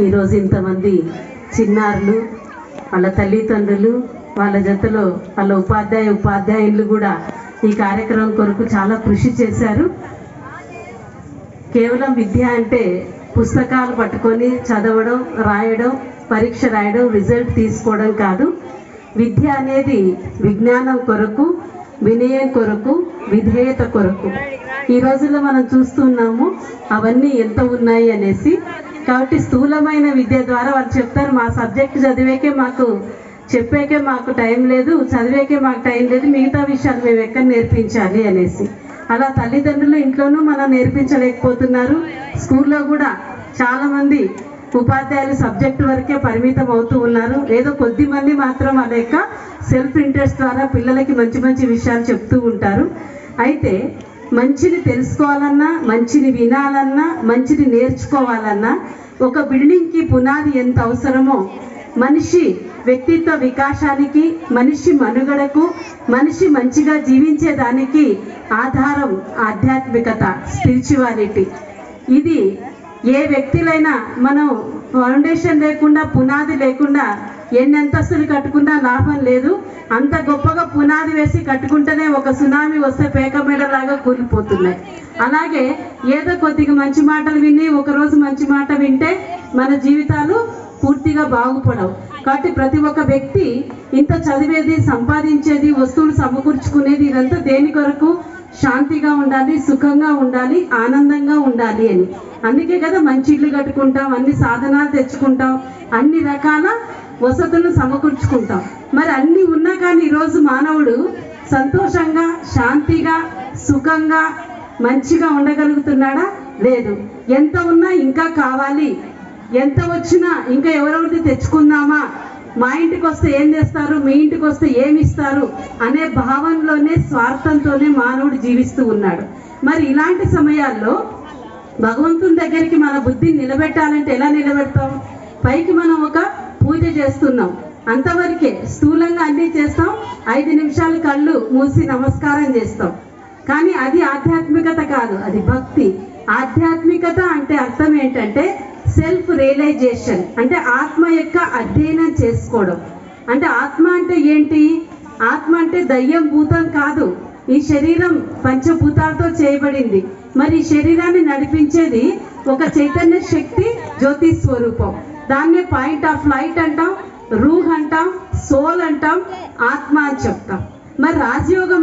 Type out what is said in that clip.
ఈరోజు ఇంతమంది చిన్నారులు వాళ్ళ తల్లిదండ్రులు వాళ్ళ జతలో వాళ్ళ ఉపాధ్యాయ ఉపాధ్యాయులు కూడా ఈ కార్యక్రమం కొరకు చాలా కృషి చేశారు. కేవలం విద్య అంటే పుస్తకాలు పట్టుకొని చదవడం రాయడం పరీక్ష రాయడం రిజల్ట్ తీసుకోవడం కాదు. విద్య అనేది విజ్ఞానం కొరకు వినయం కొరకు విధేయత కొరకు. ఈ రోజుల్లో మనం చూస్తున్నాము అవన్నీ ఎంత ఉన్నాయి అనేసి కాబట్టి స్థూలమైన విద్య ద్వారా వాళ్ళు చెప్తారు మా సబ్జెక్ట్ చదివేకే మాకు చెప్పేకే మాకు టైం లేదు చదివేకే మాకు టైం లేదు మిగతా విషయాలు మేము ఎక్కడ నేర్పించాలి అనేసి. అలా తల్లిదండ్రులు ఇంట్లోనూ మనం నేర్పించలేకపోతున్నారు. స్కూల్లో కూడా చాలామంది ఉపాధ్యాయులు సబ్జెక్టు వరకే పరిమితం అవుతూ ఉన్నారు. ఏదో కొద్ది మంది మాత్రం వాళ్ళ యొక్క సెల్ఫ్ ఇంట్రెస్ట్ ద్వారా పిల్లలకి మంచి మంచి విషయాలు చెప్తూ ఉంటారు. అయితే మంచిని తెలుసుకోవాలన్నా మంచిని వినాలన్నా మంచిని నేర్చుకోవాలన్నా ఒక బిల్డింగ్కి పునాది ఎంత అవసరమో మనిషి వ్యక్తిత్వ వికాసానికి మనిషి మనుగడకు మనిషి మంచిగా జీవించేదానికి ఆధారం ఆధ్యాత్మికత స్పిరిచువాలిటీ. ఇది ఏ వ్యక్తులైనా మనం ఫౌండేషన్ లేకుండా పునాది లేకుండా ఎన్ని అంతస్తులు కట్టుకున్నా లాభం లేదు. అంత గొప్పగా పునాది వేసి కట్టుకుంటేనే ఒక సునామీ వస్తే పేక మేడలాగా కూలిపోతున్నాయి. అలాగే ఏదో కొద్దిగా మంచి మాటలు విని ఒకరోజు మంచి మాట వింటే మన జీవితాలు పూర్తిగా బాగుపడవు. కాబట్టి ప్రతి ఒక్క వ్యక్తి ఇంత చదివేది సంపాదించేది వస్తువులు సమకూర్చుకునేది ఇదంతా దేని కొరకు? శాంతిగా ఉండాలి సుఖంగా ఉండాలి ఆనందంగా ఉండాలి అని. అందుకే కదా మంచి ఇల్లు కట్టుకుంటాం అన్ని సాధనాలు తెచ్చుకుంటాం అన్ని రకాల వసతులు సమకూర్చుకుంటాం. మరి అన్ని ఉన్నా కానీ ఈరోజు మానవుడు సంతోషంగా శాంతిగా సుఖంగా మంచిగా ఉండగలుగుతున్నాడా? లేదు. ఎంత ఉన్నా ఇంకా కావాలి. ఎంత వచ్చినా ఇంకా ఎవరెవరిది తెచ్చుకుందామా? మా ఇంటికి వస్తే ఏం చేస్తారు మీ ఇంటికి వస్తే ఏమి ఇస్తారు? అనే భావనలోనే స్వార్థంతోనే మానవుడు జీవిస్తూ ఉన్నాడు. మరి ఇలాంటి సమయాల్లో భగవంతుని దగ్గరికి మన బుద్ధిని నిలబెట్టాలంటే ఎలా నిలబెడతాం? పైకి మనం ఒక పూజ చేస్తున్నాం. అంతవరకే స్థూలంగా అన్నీ చేస్తాం. ఐదు నిమిషాలు కళ్ళు మూసి నమస్కారం చేస్తాం. కానీ అది ఆధ్యాత్మికత కాదు అది భక్తి. ఆధ్యాత్మికత అంటే అర్థం ఏంటంటే సెల్ఫ్ రియలైజేషన్ అంటే ఆత్మ యొక్క అధ్యయనం చేసుకోవడం. అంటే ఆత్మ అంటే ఏంటి? ఆత్మ అంటే దయ్యం భూతం కాదు. ఈ శరీరం పంచభూతాలతో చేయబడింది. మరి ఈ శరీరాన్ని నడిపించేది ఒక చైతన్య శక్తి జ్యోతి స్వరూపం. దాన్ని పాయింట్ ఆఫ్ లైట్ అంటాం రూహ్ అంటాం సోల్ అంటాం ఆత్మ అని చెప్తాం. మరి రాజయోగం